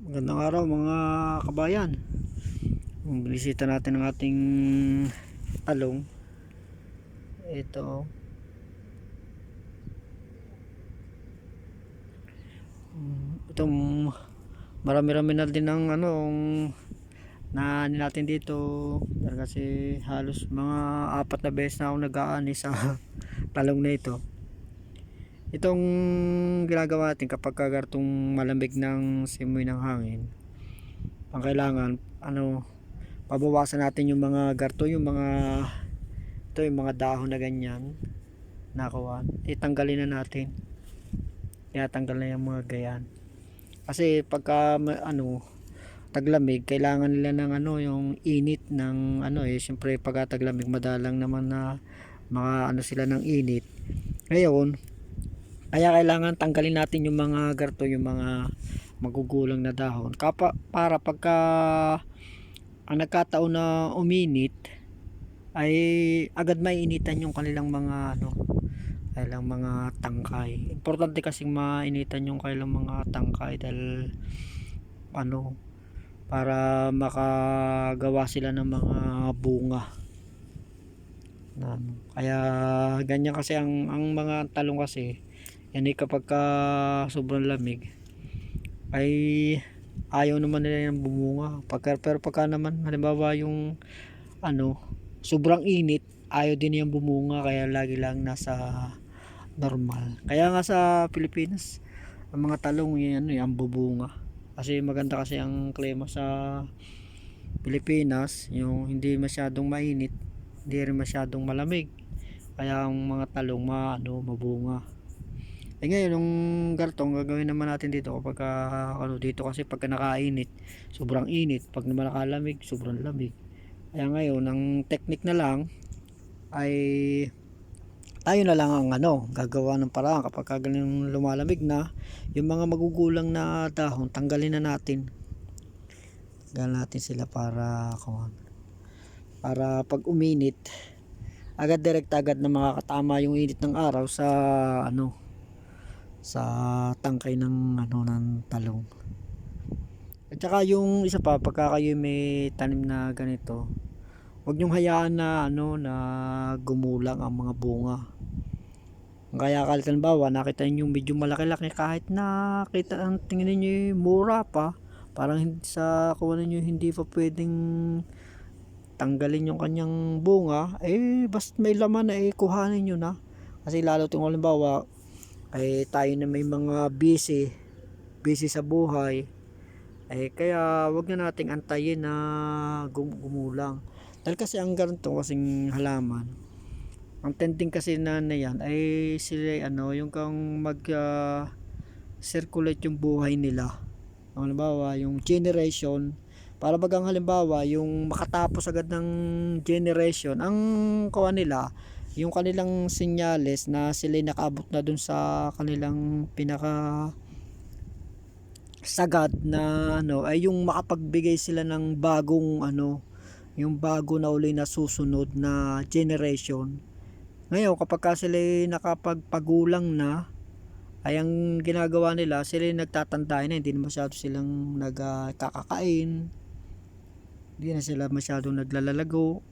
Magandang araw mga kabayan. Binisita natin ang ating talong. Ito. Itong marami-rami na din ng ano na natin dito kasi halos mga apat na beses na ako nag-aani sa talong na ito itong ginagawa natin kapag kagartong malamig ng simoy ng hangin ang kailangan ano pabawasan natin yung mga garto yung mga ito yung mga dahon na ganyan nakawan itanggalin na natin. Tinatanggal na yung mga gayan. Kasi pagka ano taglamig kailangan nila ng ano yung init ng ano eh siyempre pagka taglamig madalang naman na mga ano sila ng init. Ngayon kaya kailangan tanggalin natin yung mga garto, yung mga magugulang na dahon. Kapa, para pagka ang nagkataon na uminit ay agad mainitan yung kanilang mga ano kailang mga tangkay. Importante kasi mainitan yung kailang mga tangkay dahil ano para makagawa sila ng mga bunga. Ano. Kaya ganyan kasi ang ang mga talong kasi yan ay kapag ka sobrang lamig ay ayaw naman nila yung bumunga. Pagka, pero pagka naman halimbawa yung ano sobrang init ayaw din yung bumunga kaya lagi lang nasa normal. Kaya nga sa Pilipinas ang mga talong yan ano yung bubunga kasi maganda kasi ang klima sa Pilipinas yung hindi masyadong mainit hindi rin masyadong malamig. Kaya ang mga talong ma, ano, mabunga eh ngayon, yung gartong gagawin naman natin dito kapag ah, ano dito kasi pagka nakainit, sobrang init. Pag naman nakalamig, sobrang lamig. Kaya ngayon, ang technique na lang ay tayo na lang ang ano, gagawa ng paraan kapag ka ganun lumalamig na, yung mga magugulang na dahon, tanggalin na natin. Tanggalin natin sila para kuwan. Para pag uminit, agad direct agad na makakatama yung init ng araw sa ano sa tangkay ng ano ng talong. At saka yung isa pa pagka kayo may tanim na ganito, huwag niyong hayaan na ano na gumulang ang mga bunga. Kaya kahit halimbawa nakita niyo medyo malaki-laki kahit na kita ang tingin niyo mura pa, parang sa kuha niyo hindi pa pwedeng tanggalin yung kanyang bunga, eh basta may laman na eh kuhanin niyo na. Kasi lalo tung halimbawa ay tayo na may mga busy busy sa buhay. Ay kaya wag na nating antayin na gum- gumulang. Dahil kasi ang ganito kasing halaman ang tending kasi na, na yan ay sila ano yung kang mag ah, circulate yung buhay nila. Halimbawa yung generation para bagang halimbawa yung makatapos agad ng generation ang kawan nila yung kanilang senyales na sila nakaabot na dun sa kanilang pinaka sagad na ano ay yung makapagbigay sila ng bagong ano yung bago na uli na susunod na generation. Ngayon kapag ka sila nakapagpagulang na ay ang ginagawa nila sila nagtatanda na hindi na masyado silang nagkakakain. Hindi na sila masyadong naglalalago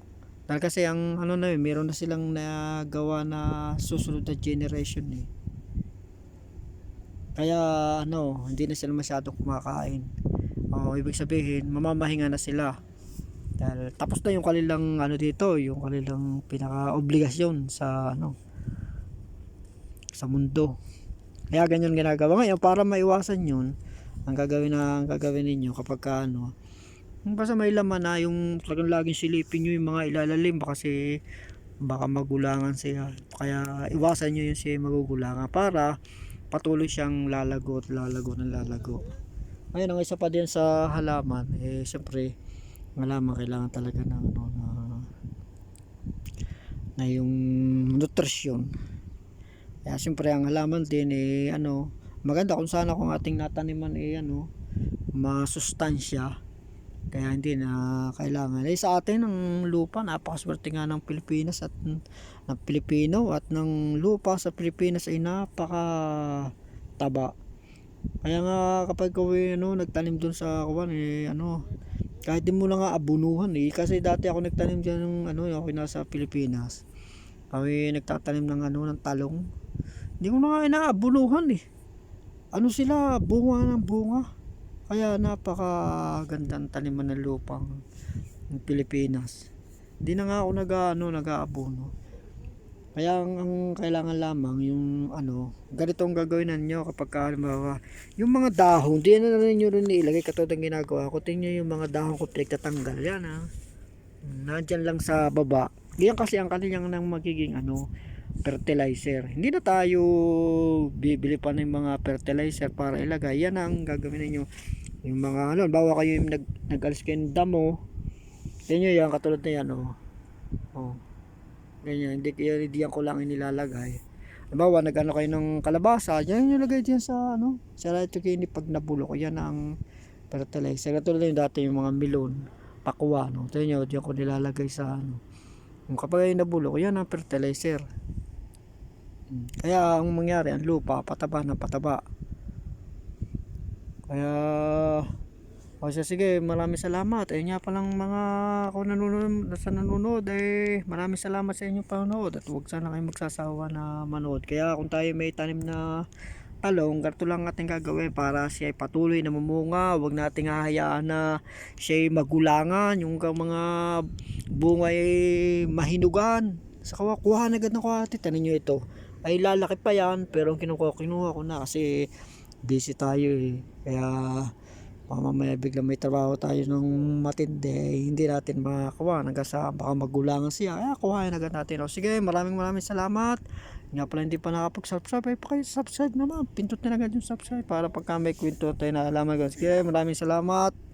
dahil kasi ang ano na yun, meron na silang nagawa na susunod na generation eh. Kaya ano, hindi na sila masyadong kumakain. O ibig sabihin, mamamahinga na sila. Dahil tapos na yung kanilang ano dito, yung kanilang pinaka-obligasyon sa ano sa mundo. Kaya ganyan ginagawa ngayon para maiwasan yun. Ang gagawin na ang gagawin ninyo kapag ka, ano, basta may laman na yung talagang laging silipin nyo yung mga ilalalim. Kasi baka magulangan siya. Kaya iwasan nyo yung siya magugulangan para patuloy siyang lalago at lalago ng lalago. Ayun ang isa pa din sa halaman eh syempre halaman kailangan talaga ng ano na na yung nutrisyon. Kaya syempre ang halaman din eh ano maganda kung sana kung ating nataniman eh ano masustansya kaya hindi na kailangan. Eh sa atin ang lupa napakaswerte nga ng Pilipinas at ng Pilipino at ng lupa sa Pilipinas ay napaka taba. Kaya nga kapag ko ano, nagtanim doon sa kuwan eh ano, kahit di mo na nga abunuhan eh. Kasi dati ako nagtanim diyan ng ano, ako nasa Pilipinas. Kami nagtatanim ng ano, ng talong. Hindi ko na nga inaabunuhan eh. Ano sila, bunga ng bunga. Kaya napaka gandang taniman ng lupang ng Pilipinas. Hindi na nga ako nag ano, nag-aabono. Kaya ang, ang kailangan lamang yung ano, ganito ang gagawin ninyo kapag ka, halimbawa, yung mga dahon, di na ninyo rin ilagay katulad ng ginagawa ko. Tingnan yung mga dahon ko pinagtatanggal yan ha. Nandyan lang sa baba. Yan kasi ang kanilang nang magiging ano, fertilizer. Hindi na tayo bibili pa ng mga fertilizer para ilagay. Yan ang gagawin ninyo. Yung mga ano, bawa kayo yung nag, nag-alis kayo ng damo. Yan yun, yan katulad na yan oh. Oh. Ganyan, hindi, hindi yan ko lang inilalagay. Halimbawa, nag-ano kayo ng kalabasa, yan yung lagay diyan sa ano, sa ito kayo pag nabulok, yan ang fertilizer. Katulad yung dati yung mga milon, pakwa, no. Ito nyo, diyan ko nilalagay sa ano. Kung kapag yung nabulok, yan ang fertilizer. Kaya ang mangyari, ang lupa, pataba na pataba. Kaya, o siya, sige, maraming salamat. Ayun nga palang mga kung nanonood, sa nanonood, eh, maraming salamat sa inyong panonood. At huwag sana kayo magsasawa na manood. Kaya kung tayo may tanim na talong, ganito lang ating gagawin para siya ay patuloy na mamunga. Huwag nating hahayaan na siya ay magulangan. Yung mga bunga ay mahinugan. Sa kawa, kuha na agad ng kuhati. Tanin nyo ito. Ay lalaki pa yan. Pero ang kinukuha, kinuha ko na kasi busy tayo eh. Kaya mamamaya bigla may trabaho tayo ng matindi eh, hindi natin makakuha hanggang sa baka magulangan siya. Kaya kuhain agad natin. O sige maraming maraming salamat. Nga pala hindi pa nakapag subscribe ay pa kayo subscribe naman. Pindutin agad yung subscribe para pagka may kwento tayo na alaman sige maraming salamat